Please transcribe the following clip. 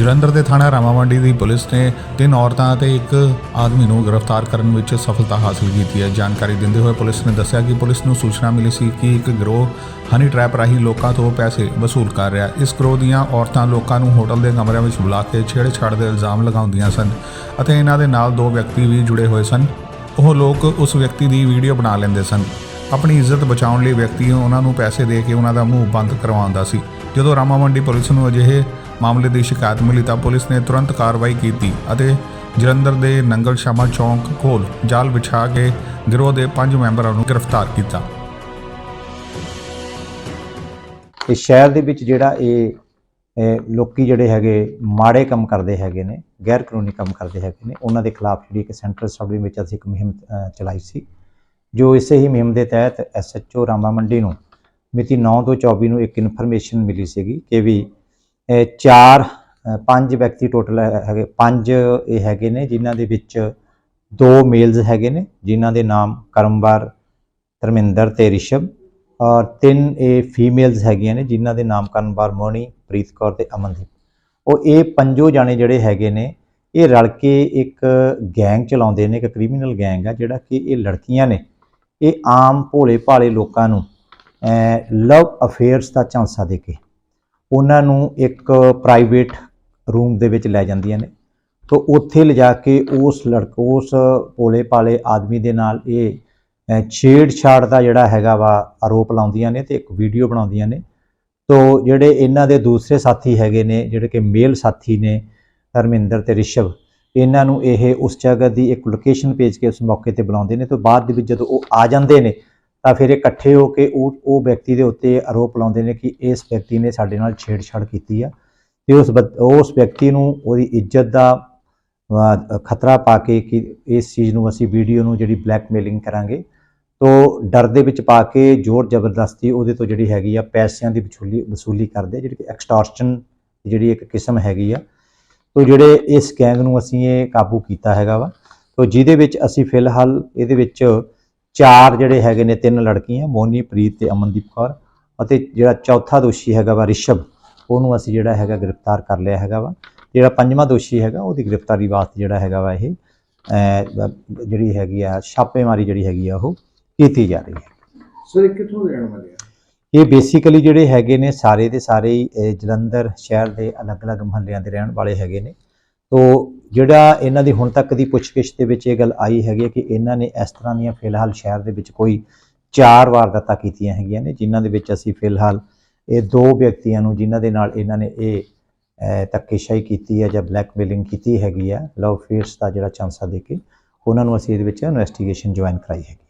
ਜਲੰਧਰ ਦੇ ਥਾਣਾ ਰਾਮਾਵੰਡੀ ਦੀ ਪੁਲਿਸ ਨੇ ਤਿੰਨ ਔਰਤਾਂ ਅਤੇ ਇੱਕ ਆਦਮੀ ਨੂੰ ਗ੍ਰਿਫਤਾਰ ਕਰਨ ਵਿੱਚ ਸਫਲਤਾ ਹਾਸਲ ਕੀਤੀ ਹੈ। ਜਾਣਕਾਰੀ ਦਿੰਦੇ ਹੋਏ ਪੁਲਿਸ ਨੇ ਦੱਸਿਆ ਕਿ ਪੁਲਿਸ ਨੂੰ ਸੂਚਨਾ ਮਿਲੀ ਸੀ ਕਿ ਇੱਕ ਗਰੋਹ ਹਨੀ ਟ੍ਰੈਪ ਰਾਹੀਂ ਲੋਕਾਂ ਤੋਂ ਪੈਸੇ ਵਸੂਲ ਕਰ ਰਿਹਾ ਇਸ ਗਰੋਹ ਦੀਆਂ ਔਰਤਾਂ ਲੋਕਾਂ ਨੂੰ ਹੋਟਲ ਦੇ ਕਮਰਿਆਂ ਵਿੱਚ ਬੁਲਾ ਕੇ ਛੇੜਛਾੜ ਦੇ ਇਲਜ਼ਾਮ ਲਗਾਉਂਦੀਆਂ ਸਨ ਅਤੇ ਇਹਨਾਂ ਦੇ ਨਾਲ ਦੋ ਵਿਅਕਤੀ ਵੀ ਜੁੜੇ ਹੋਏ ਸਨ। ਉਹ ਲੋਕ ਉਸ ਵਿਅਕਤੀ ਦੀ ਵੀਡੀਓ ਬਣਾ ਲੈਂਦੇ ਸਨ। ਆਪਣੀ ਇੱਜ਼ਤ ਬਚਾਉਣ ਲਈ ਵਿਅਕਤੀ ਉਹਨਾਂ ਨੂੰ ਪੈਸੇ ਦੇ ਕੇ ਉਹਨਾਂ ਦਾ ਮੂੰਹ ਬੰਦ ਕਰਵਾਉਂਦਾ ਸੀ। ਜਦੋਂ ਰਾਮਾਮੰਡੀ ਪੁਲਿਸ ਨੂੰ ਅਜਿਹੇ ਮਾਮਲੇ ਦੀ ਸ਼ਿਕਾਇਤ ਮਿਲੀ ਤਾਂ ਪੁਲਿਸ ਨੇ ਤੁਰੰਤ ਕਾਰਵਾਈ ਕੀਤੀ ਅਤੇ ਜਲੰਧਰ ਦੇ ਨੰਗਲ ਸ਼ਾਮਾ ਚੌਂਕ ਕੋਲ ਜਾਲ ਵਿਛਾ ਕੇ ਗਿਰੋਹ ਦੇ ਪੰਜ ਮੈਂਬਰਾਂ ਨੂੰ ਗ੍ਰਿਫਤਾਰ ਕੀਤਾ। ਤੇ ਸ਼ਹਿਰ ਦੇ ਵਿੱਚ ਜਿਹੜਾ ਇਹ ਇਹ ਲੋਕੀ ਜਿਹੜੇ ਹੈਗੇ ਮਾੜੇ ਕੰਮ ਕਰਦੇ ਹੈਗੇ ਨੇ ਗੈਰ ਕਾਨੂੰਨੀ ਕੰਮ ਕਰਦੇ ਹੈਗੇ ਨੇ, ਉਹਨਾਂ ਦੇ ਖਿਲਾਫ ਜਿਹੜੀ ਇੱਕ ਸੈਂਟਰਲ ਸਬ ਵਿੱਚ ਅਸੀਂ ਇੱਕ ਮੁਹਿੰਮ ਚਲਾਈ ਸੀ, ਜੋ ਇਸੇ ਹੀ ਮੁਹਿੰਮ ਦੇ ਤਹਿਤ ਐਸਐਚਓ ਰਾਮਾ ਮੰਡੀ ਨੂੰ ਮਿਤੀ 9 ਤੋਂ 24 ਨੂੰ ਇੱਕ ਇਨਫੋਰਮੇਸ਼ਨ ਮਿਲੀ ਸੀਗੀ ਕਿ ਵੀ ਚਾਰ ਪੰਜ ਵਿਅਕਤੀ ਟੋਟਲ ਹੈਗੇ, ਪੰਜ ਇਹ ਹੈਗੇ ਨੇ, ਜਿਨ੍ਹਾਂ ਦੇ ਵਿੱਚ ਦੋ ਮੇਲਸ ਹੈਗੇ ਨੇ, ਜਿਨ੍ਹਾਂ ਦੇ ਨਾਮ ਕਰਮਵਾਰ, ਧਰਮਿੰਦਰ ਤੇ ਰਿਸ਼ਭ ਔਰ ਤਿੰਨ ਇਹ ਫੀਮੇਲਸ ਹੈਗੀਆਂ ਨੇ, ਜਿਨ੍ਹਾਂ ਦੇ ਨਾਮ ਕਰਮਵਾਰ ਮੋਣੀ ਪ੍ਰੀਤ ਕੌਰ ਤੇ ਅਮਨਦੀਪ। ਉਹ ਇਹ ਪੰਜੋ ਜਾਣੇ ਜਿਹੜੇ ਹੈਗੇ ਨੇ, ਇਹ ਰਲ ਕੇ ਇੱਕ ਗੈਂਗ ਚਲਾਉਂਦੇ ਨੇ, ਇੱਕ ਕ੍ਰਿਮੀਨਲ ਗੈਂਗ ਆ, ਜਿਹੜਾ ਕਿ ਇਹ ਲੜਕੀਆਂ ਨੇ। ਇਹ ਆਮ ਭੋਲੇ ਭਾਲੇ ਲੋਕਾਂ ਨੂੰ ਲਵ ਅਫੇਅਰਸ ਦਾ ਝਾਂਸਾ ਦੇ ਕੇ ਉਹਨਾਂ ਨੂੰ ਇੱਕ ਪ੍ਰਾਈਵੇਟ ਰੂਮ ਦੇ ਵਿੱਚ ਲੈ ਜਾਂਦੀਆਂ ਨੇ। ਤੋਂ ਉੱਥੇ ਲਿਜਾ ਕੇ ਉਸ ਲੜਕ, ਉਸ ਭੋਲੇ ਭਾਲੇ ਆਦਮੀ ਦੇ ਨਾਲ ਇਹ ਛੇੜਛਾੜ ਦਾ ਜਿਹੜਾ ਹੈਗਾ ਵਾ ਆਰੋਪ ਲਾਉਂਦੀਆਂ ਨੇ ਤੇ ਇੱਕ ਵੀਡੀਓ ਬਣਾਉਂਦੀਆਂ ਨੇ। ਤੋ ਜਿਹੜੇ ਇਹਨਾਂ ਦੇ ਦੂਸਰੇ ਸਾਥੀ ਹੈਗੇ ਨੇ, ਜਿਹੜੇ ਕਿ ਮੇਲ ਸਾਥੀ ਨੇ ਧਰਮਿੰਦਰ ਤੇ ਰਿਸ਼ਵ, ਇਹਨਾਂ ਨੂੰ ਇਹ ਉਸ ਜਗ੍ਹਾ ਦੀ ਇੱਕ ਲੋਕੇਸ਼ਨ ਭੇਜ ਕੇ ਉਸ ਮੌਕੇ ਤੇ ਬੁਲਾਉਂਦੇ ਨੇ। ਤੋਂ ਬਾਅਦ ਦੇ ਵਿੱਚ ਜਦੋਂ ਉਹ ਆ ਜਾਂਦੇ ਨੇ ਤਾਂ ਫਿਰ ਇਹ ਇਕੱਠੇ ਹੋ ਕੇ ਉਹ ਉਹ ਵਿਅਕਤੀ ਦੇ ਉੱਤੇ ਆਰੋਪ ਲਾਉਂਦੇ ਨੇ ਕਿ ਇਸ ਵਿਅਕਤੀ ਨੇ ਸਾਡੇ ਨਾਲ ਛੇੜਛਾੜ ਕੀਤੀ ਆ। ਤੇ ਉਸ ਬਦ- ਉਸ ਵਿਅਕਤੀ ਨੂੰ ਉਹਦੀ ਇੱਜ਼ਤ ਦਾ ਖਤਰਾ ਪਾ ਕੇ ਕਿ ਇਸ ਚੀਜ਼ ਨੂੰ ਅਸੀਂ ਵੀਡੀਓ ਨੂੰ ਜਿਹੜੀ ਬਲੈਕਮੇਲਿੰਗ ਕਰਾਂਗੇ, ਤੋ ਡਰ ਦੇ ਵਿੱਚ ਪਾ ਕੇ ਜ਼ੋਰ ਜ਼ਬਰਦਸਤੀ ਉਹਦੇ ਤੋਂ ਜਿਹੜੀ ਹੈਗੀ ਆ, ਪੈਸਿਆਂ ਦੀ ਵਸੂਲੀ ਵਸੂਲੀ ਕਰਦੇ ਜਿਹੜੀ ਕਿ ਐਕਸਟੋਰਸ਼ਨ ਜਿਹੜੀ ਇੱਕ ਕਿਸਮ ਹੈਗੀ ਆ। ਤੋ ਜਿਹੜੇ ਇਸ ਗੈਂਗ ਨੂੰ ਅਸੀਂ ਇਹ ਕਾਬੂ ਕੀਤਾ ਹੈਗਾ ਵਾ। ਤੋ ਜਿਹਦੇ ਵਿੱਚ ਅਸੀਂ ਫਿਲਹਾਲ ਇਹਦੇ ਵਿੱਚ ਚਾਰ ਜਿਹੜੇ ਹੈਗੇ ਨੇ ਤਿੰਨ ਲੜਕੀਆਂ ਮੋਨੀ ਪ੍ਰੀਤ ਤੇ ਅਮਨਦੀਪ ਕੌਰ ਅਤੇ ਜਿਹੜਾ ਚੌਥਾ ਦੋਸ਼ੀ ਹੈਗਾ ਵਾ ਰਿਸ਼ਭ ਉਹਨੂੰ ਅਸੀਂ ਜਿਹੜਾ ਹੈਗਾ ਗ੍ਰਿਫਤਾਰ ਕਰ ਲਿਆ ਹੈਗਾ ਵਾ। ਜਿਹੜਾ ਪੰਜਵਾਂ ਦੋਸ਼ੀ ਹੈਗਾ ਉਹਦੀ ਗ੍ਰਿਫਤਾਰੀ ਵਾਸਤੇ ਜਿਹੜਾ ਹੈਗਾ ਵਾ ਇਹ ਜਿਹੜੀ ਹੈਗੀ ਆ ਛਾਪੇਮਾਰੀ ਜਿਹੜੀ ਹੈਗੀ ਆ ਉਹ ਕੀਤੀ ਜਾ ਰਹੀ ਹੈ। ਸਰ ਇਹ ਕਿੱਥੋਂ ਰਹਿਣ ਵਾਲੇ ਆ? ਇਹ ਬੇਸਿਕਲੀ ਜਿਹੜੇ ਹੈਗੇ ਨੇ ਸਾਰੇ ਦੇ ਸਾਰੇ ਜਲੰਧਰ ਸ਼ਹਿਰ ਦੇ ਅਲੱਗ-ਅਲੱਗ ਮੁਹੱਲਿਆਂ ਦੇ ਰਹਿਣ ਵਾਲੇ ਹੈਗੇ ਨੇ। ਤੋ ਜਿਹੜਾ ਇਹਨਾਂ ਦੀ ਹੁਣ ਤੱਕ ਦੀ ਪੁੱਛਗਿੱਛ ਦੇ ਵਿੱਚ ਇਹ ਗੱਲ ਆਈ ਹੈਗੀ ਹੈ ਕਿ ਇਹਨਾਂ ਨੇ ਇਸ ਤਰ੍ਹਾਂ ਦੀਆਂ ਫਿਲਹਾਲ ਸ਼ਹਿਰ ਦੇ ਵਿੱਚ ਕੋਈ ਚਾਰ ਵਾਰਦਾਤਾਂ ਕੀਤੀਆਂ ਹੈਗੀਆਂ ਨੇ ਜਿਨ੍ਹਾਂ ਦੇ ਵਿੱਚ ਅਸੀਂ ਫਿਲਹਾਲ ਇਹ ਦੋ ਵਿਅਕਤੀਆਂ ਨੂੰ ਜਿਨ੍ਹਾਂ ਦੇ ਨਾਲ ਇਹਨਾਂ ਨੇ ਇਹ ਅਹ, ਧੱਕੇਸ਼ਾਹੀ ਕੀਤੀ ਹੈ ਜਾਂ ਬਲੈਕਮੇਲਿੰਗ ਕੀਤੀ ਹੈਗੀ ਆ ਲਵ ਫੇਅਰਸ ਦਾ ਜਿਹੜਾ ਚਾਂਸਾ ਦੇ ਕੇ ਉਹਨਾਂ ਨੂੰ ਅਸੀਂ ਇਹਦੇ ਵਿੱਚ ਇਨਵੈਸਟੀਗੇਸ਼ਨ ਜੁਆਇਨ ਕਰਾਈ ਹੈਗੀ